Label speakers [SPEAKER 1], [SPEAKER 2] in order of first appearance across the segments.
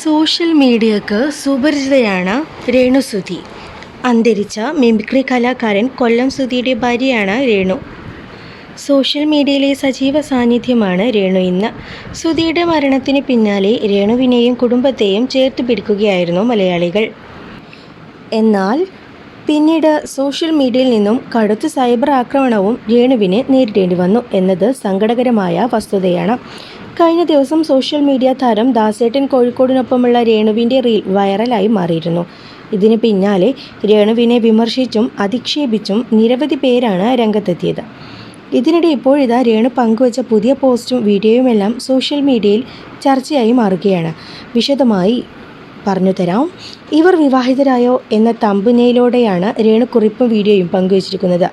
[SPEAKER 1] Social മീഡിയക്ക് സുപരിചിതയാണ് Renusudhi അന്തരിച്ച mimicry കലാകാരൻ കൊല്ലം സുധിയുടെ ഭാര്യയാണ് രേണു. സോഷ്യൽ മീഡിയയിലെ സജീവ സാന്നിധ്യമാണ് രേണു ഇന്ന്. സുധിയുടെ മരണത്തിന് പിന്നാലെ രേണുവിനെയും കുടുംബത്തെയും ചേർത്ത് പിടിക്കുകയായിരുന്നു മലയാളികൾ. എന്നാൽ പിന്നീട് സോഷ്യൽ മീഡിയയിൽ നിന്നും കടുത്ത സൈബർ ആക്രമണവും രേണുവിനെ നേരിടേണ്ടി വന്നു എന്നത് സങ്കടകരമായ വസ്തുതയാണ്. കഴിഞ്ഞ ദിവസം സോഷ്യൽ മീഡിയ താരം ദാസേട്ടൻ കോഴിക്കോടിനൊപ്പമുള്ള രേണുവിന്റെ റീൽ വൈറലായി മാറിയിരുന്നു. ഇതിന് പിന്നാലെ രേണുവിനെ വിമർശിച്ചും അധിക്ഷേപിച്ചും നിരവധി പേരാണ് രംഗത്തെത്തിയത്. ഇതിനിടെ ഇപ്പോഴിതാ രേണു പങ്കുവച്ച പുതിയ പോസ്റ്റും വീഡിയോയുമെല്ലാം സോഷ്യൽ മീഡിയയിൽ ചർച്ചയായി മാറുകയാണ്. വിശദമായി പറഞ്ഞു തരാം ഇവർ വിവാഹിതരായോ എന്ന തമ്പുനയിലൂടെയാണ് രേണു കുറിപ്പും വീഡിയോയും പങ്കുവച്ചിരിക്കുന്നത്.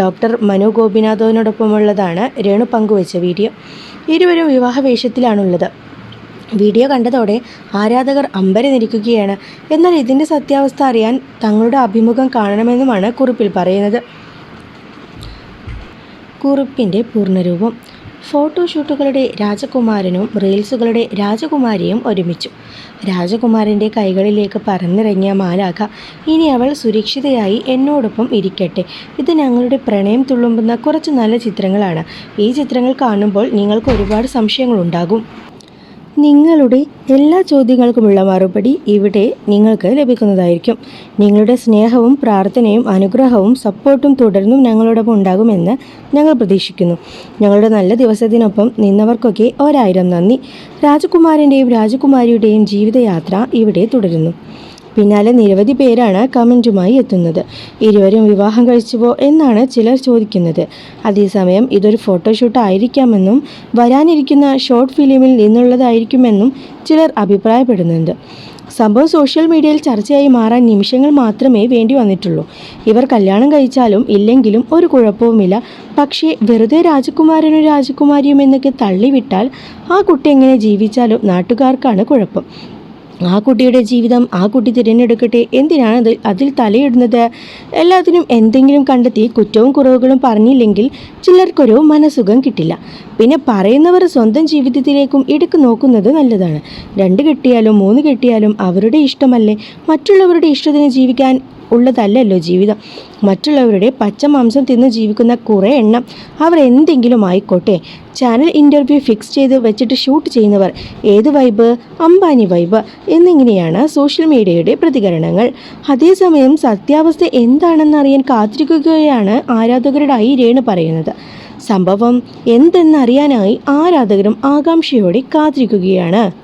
[SPEAKER 1] ഡോക്ടർ മനു ഗോപിനാഥോനോടൊപ്പമുള്ളതാണ് രേണു പങ്കുവച്ച വീഡിയോ. ഇരുവരും വിവാഹ വേഷത്തിലാണുള്ളത് വീഡിയോ കണ്ടതോടെ ആരാധകർ അമ്പരന്നിരിക്കുകയാണ്. എന്നാൽ ഇതിന്റെ സത്യാവസ്ഥ അറിയാൻ തങ്ങളുടെ അഭിമുഖം കാണണമെന്നുമാണ് കുറിപ്പിൽ പറയുന്നത്. കുറിപ്പിന്റെ പൂർണരൂപം ഫോട്ടോഷൂട്ടുകളുടെ രാജകുമാരനും റീൽസുകളുടെ രാജകുമാരിയും ഒരുമിച്ചു. രാജകുമാരന്റെ കൈകളിലേക്ക് പറന്നിറങ്ങിയ മാലാക ഇനി അവൾ സുരക്ഷിതയായി എന്നോടൊപ്പം ഇരിക്കട്ടെ. ഇത് ഞങ്ങളുടെ പ്രണയം തുള്ളുമ്പുന്ന കുറച്ച് നല്ല ചിത്രങ്ങളാണ്. ഈ ചിത്രങ്ങൾ കാണുമ്പോൾ നിങ്ങൾക്ക് ഒരുപാട് സംശയങ്ങളുണ്ടാകും. നിങ്ങളുടെ എല്ലാ ചോദ്യങ്ങൾക്കുമുള്ള മറുപടി ഇവിടെ നിങ്ങൾക്ക് ലഭിക്കുന്നതായിരിക്കും. നിങ്ങളുടെ സ്നേഹവും പ്രാർത്ഥനയും അനുഗ്രഹവും സപ്പോർട്ടും തുടർന്നും ഞങ്ങളോടൊപ്പം ഉണ്ടാകുമെന്ന് ഞങ്ങൾ പ്രതീക്ഷിക്കുന്നു. ഞങ്ങളുടെ നല്ല ദിവസത്തിനൊപ്പം നിന്നവർക്കൊക്കെ ഒരായിരം നന്ദി. രാജകുമാരന്റെയും രാജകുമാരിയുടെയും ജീവിതയാത്ര ഇവിടെ തുടരുന്നു. പിന്നാലെ നിരവധി പേരാണ് കമന്റുമായി എത്തുന്നത്. ഇരുവരും വിവാഹം കഴിച്ചുവോ എന്നാണ് ചിലർ ചോദിക്കുന്നത്. അതേസമയം ഇതൊരു ഫോട്ടോഷൂട്ട് ആയിരിക്കാമെന്നും വരാനിരിക്കുന്ന ഷോർട്ട് ഫിലിമിൽ നിന്നുള്ളതായിരിക്കുമെന്നും ചിലർ അഭിപ്രായപ്പെടുന്നുണ്ട്. സംഭവം സോഷ്യൽ മീഡിയയിൽ ചർച്ചയായി മാറാൻ നിമിഷങ്ങൾ മാത്രമേ വേണ്ടി വന്നിട്ടുള്ളൂ. ഇവർ കല്യാണം കഴിച്ചാലും ഇല്ലെങ്കിലും ഒരു കുഴപ്പവുമില്ല. പക്ഷേ വെറുതെ രാജകുമാരനും രാജകുമാരിയും എന്നൊക്കെ തള്ളിവിട്ടാൽ ആ കുട്ടി എങ്ങനെ ജീവിച്ചാലും നാട്ടുകാർക്കാണ് കുഴപ്പം. ആ കുട്ടിയുടെ ജീവിതം ആ കുട്ടി തിരഞ്ഞെടുക്കട്ടെ എന്തിനാണ് അത് അതിൽ തലയിടുന്നത്? എല്ലാത്തിനും എന്തെങ്കിലും കണ്ടെത്തി കുറ്റവും കുറവുകളും പറഞ്ഞില്ലെങ്കിൽ ചിലർക്കൊരു മനസുഖം കിട്ടില്ല. പിന്നെ പറയുന്നവർ സ്വന്തം ജീവിതത്തിലേക്കും ഇടയ്ക്ക് നോക്കുന്നത് നല്ലതാണ്. രണ്ട് കെട്ടിയാലും മൂന്ന് കെട്ടിയാലും അവരുടെ ഇഷ്ടമല്ലേ? മറ്റുള്ളവരുടെ ഇഷ്ടത്തിന് ജീവിക്കാൻ ഉള്ളതല്ലല്ലോ ജീവിതം. മറ്റുള്ളവരുടെ പച്ച മാംസം തിന്ന് ജീവിക്കുന്ന കുറേ എണ്ണം അവർ എന്തെങ്കിലും ആയിക്കോട്ടെ. ചാനൽ ഇന്റർവ്യൂ ഫിക്സ് ചെയ്ത് വെച്ചിട്ട് ഷൂട്ട് ചെയ്യുന്നവർ ഏത് വൈബ് അംബാനി വൈബ് എന്നിങ്ങനെയാണ് സോഷ്യൽ മീഡിയയുടെ പ്രതികരണങ്ങൾ. അതേസമയം സത്യാവസ്ഥ എന്താണെന്ന് അറിയാൻ കാത്തിരിക്കുകയാണ് ആരാധകരുടായി രേണു പറയുന്നത്. സംഭവം എന്തെന്നറിയാനായി ആരാധകരും ആകാംക്ഷയോടെ കാത്തിരിക്കുകയാണ്.